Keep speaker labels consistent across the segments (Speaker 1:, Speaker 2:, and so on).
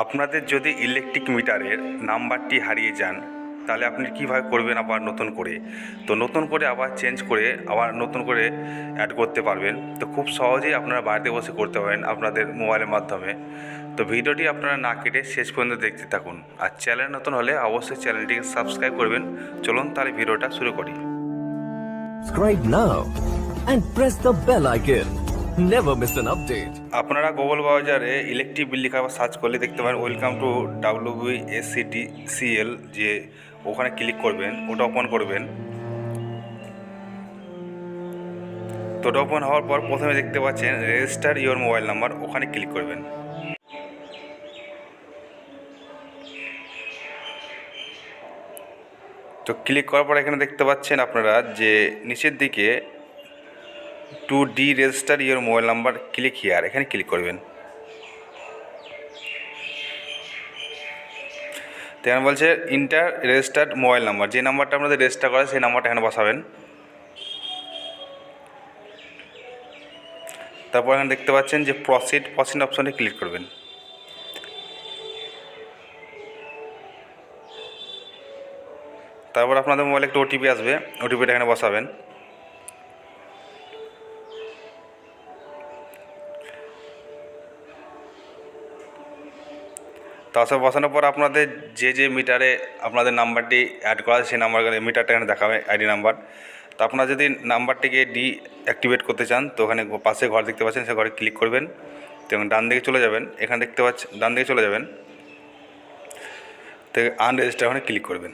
Speaker 1: আপনাদের যদি ইলেকট্রিক মিটারের নাম্বারটি হারিয়ে যান, তাহলে আপনি কীভাবে করবেন আবার নতুন করে? তো নতুন করে আবার চেঞ্জ করে আবার নতুন করে অ্যাড করতে পারবেন। তো খুব সহজেই আপনারা বাড়িতে বসে করতে পারেন আপনাদের মোবাইলের মাধ্যমে। তো ভিডিওটি আপনারা না কেটে শেষ পর্যন্ত দেখতে থাকুন। আর চ্যানেল নতুন হলে অবশ্যই চ্যানেলটিকে সাবস্ক্রাইব করবেন। চলুন তাহলে ভিডিওটা শুরু করি।
Speaker 2: Subscribe now and press the bell icon. Never miss an update.
Speaker 1: আপনারা গুগল ব্রাউজারে ইলেকট্রিক বিল লেখা সার্চ করলে দেখতে পারেন ওয়েলকাম টু ডাব্লিউ এসিটি সিএল যে ওখানে ক্লিক করবেন, ওটা ওপেন করবেন তো ওটা ওপেন হওয়ার পর প্রথমে দেখতে পাচ্ছেন রেজিস্টার ইওর মোবাইল নাম্বার ওখানে ক্লিক করবেন তো ক্লিক করার পর এখানে দেখতে পাচ্ছেন আপনারা যে নিচের দিকে to the register your mobile number click here এখানে ক্লিক করবেন। তো এখানে বলছে ইন্টার রেজিস্টার্ড মোবাইল নাম্বার যে নাম্বারটা আপনাদের রেজিস্টার করে সেই নাম্বারটা এখানে বসাবেন। তারপর এখানে দেখতে পাচ্ছেন যে প্রসিড প্রসিড অপশনে ক্লিক করবেন। তারপর আপনাদের মোবাইলে একটা ওটিপি আসবে ওটিপিটা এখানে বসাবেন। তাছাড়া বসানোর পর আপনাদের যে যে মিটারে আপনাদের নাম্বারটি অ্যাড করা আছে, সেই নাম্বার মিটারটা এখানে দেখাবে আইডি নাম্বার তো আপনারা যদি নাম্বারটিকে ডি অ্যাক্টিভেট করতে চান, তো ওখানে পাশে ঘর দেখতে পাচ্ছেন, সে ঘরে ক্লিক করবেন। তো এবং ডান দিকে চলে যাবেন। এখানে দেখতে পাচ্ছেন ডান দিকে চলে যাবেন। তো আনরেজিস্টার ওখানে ক্লিক করবেন।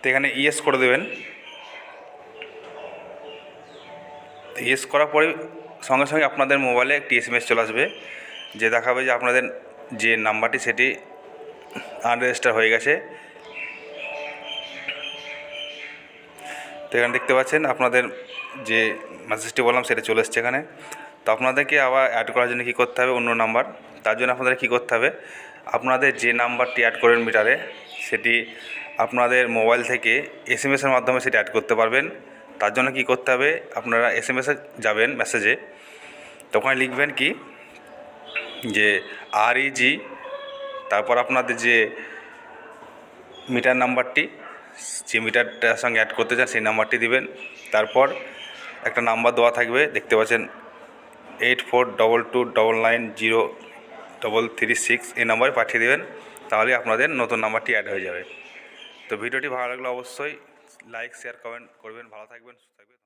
Speaker 1: তো এখানে ইয়েস করে দেবেন। ইয়েস করার পরে সঙ্গে সঙ্গে আপনাদের মোবাইলে একটি এসএমএস চলে আসবে। যে দেখাবে যে আপনাদের যে নাম্বারটি সেটি আনরেজিস্টার হয়ে গেছে। তো এখানে দেখতে পাচ্ছেন আপনাদের যে মেসেজটি বললাম সেটা চলে এসছে এখানে। তো আপনাদেরকে আবার অ্যাড করার জন্য কী করতে হবে? অন্য নাম্বার তার জন্য আপনাদের কী করতে হবে? আপনাদের যে নাম্বারটি অ্যাড করেন মিটারে সেটি আপনাদের মোবাইল থেকে এস এম এসের মাধ্যমে সেটি অ্যাড করতে পারবেন। তার জন্য কী করতে হবে? আপনারা এস এম এসে যাবেন মেসেজে তো ওখানে লিখবেন কি? যে আর জি তারপর আপনাদের যে মিটার নাম্বারটি, যে মিটারটার সঙ্গে অ্যাড করতে চান সেই নাম্বারটি দিবেন। তারপর একটা নাম্বার দেওয়া থাকবে, দেখতে পাচ্ছেন eight four double two double nine zero double three six এই নাম্বারে পাঠিয়ে দেবেন, তাহলে আপনাদের নতুন নাম্বারটি অ্যাড হয়ে যাবে। তো ভিডিওটি ভালো লাগলে অবশ্যই লাইক শেয়ার কমেন্ট করবেন, ভালো থাকবেন, সুস্থ থাকবেন।